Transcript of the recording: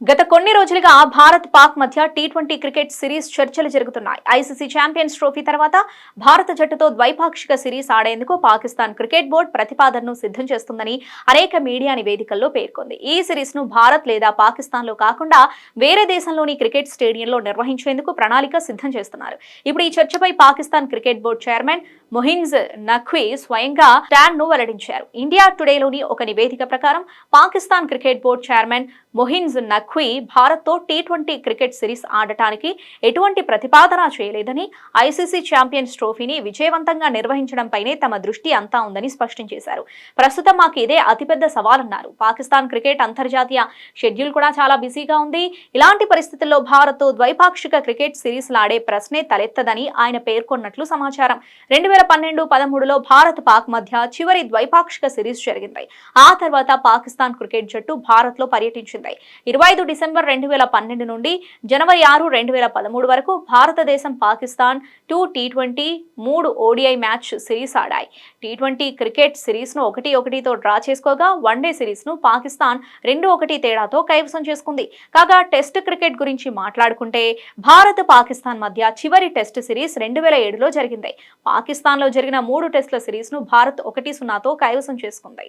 గత కొన్ని రోజులుగా భారత్ పాక్ మధ్య టీ ట్వంటీ క్రికెట్ సిరీస్ చర్చలు జరుగుతున్నాయి. ఐసీసీ ఛాంపియన్స్ ట్రోఫీ తర్వాత భారత జట్టుతో ద్వైపాక్షిక సిరీస్ ఆడేందుకు పాకిస్తాన్ క్రికెట్ బోర్డు ప్రతిపాదనను సిద్ధం చేస్తుందని అనేక మీడియా నివేదికల్లో పేర్కొంది. ఈ సిరీస్ను భారత్ లేదా పాకిస్తాన్లో కాకుండా వేరే దేశంలోని క్రికెట్ స్టేడియంలో నిర్వహించేందుకు ప్రణాళిక సిద్ధం చేస్తున్నారు. ఇప్పుడు ఈ చర్చపై Pakistan cricket board chairman Mohsin Naqvi స్వయంగా స్టాండ్ను వెల్లడించారు. ఇండియా టుడేలోని ఒక నివేదిక ప్రకారం Pakistan cricket board chairman Mohsin Naqvi భారత్తో టీ ట్వంటీ క్రికెట్ సిరీస్ ఆడటానికి ఎటువంటి ప్రతిపాదన చేయలేదని ఐసీసీ ఛాంపియన్స్ ట్రోఫీని విజయవంతంగా నిర్వహించడంపైనే తమ దృష్టి అంతా ఉందని స్పష్టం చేశారు. ప్రస్తుతం మాకు ఇదే అతిపెద్ద సవాలన్నారు. పాకిస్తాన్ క్రికెట్ అంతర్జాతీయ షెడ్యూల్ కూడా చాలా బిజీగా ఉంది. ఇలాంటి పరిస్థితుల్లో భారత్ ద్వైపాక్షిక క్రికెట్ సిరీస్లు ఆడే ప్రశ్నే తలెత్తదని ఆయన పేర్కొన్నట్లు సమాచారం. రెండు వేల పన్నెండు పదమూడులో భారత్ పాక్ మధ్య చివరి ద్వైపాక్షిక సిరీస్ జరిగింది. ఆ తర్వాత పాకిస్తాన్ క్రికెట్ జట్టు భారత్లో పర్యటించింది. ఇరవై ఐదు డిసెంబర్ రెండు వేల పన్నెండు నుండి జనవరి ఆరు రెండు వేల పదమూడు వరకు భారతదేశం పాకిస్తాన్ టూ టీ ట్వంటీ మూడు ఓడిఐ మ్యాచ్ సిరీస్ ఆడాయి. టీ ట్వంటీ క్రికెట్ సిరీస్ను ఒకటి ఒకటితో డ్రా చేసుకోగా వన్డే సిరీస్ను పాకిస్తాన్ రెండు ఒకటి తేడాతో కైవసం చేసుకుంది. కాగా టెస్ట్ క్రికెట్ గురించి మాట్లాడుకుంటే భారత్ పాకిస్తాన్ మధ్య చివరి టెస్ట్ సిరీస్ రెండు వేల ఏడులో జరిగింది. పాకిస్తాన్లో జరిగిన మూడు టెస్టుల సిరీస్ను భారత్ ఒకటి సున్నాతో కైవసం చేసుకుంది.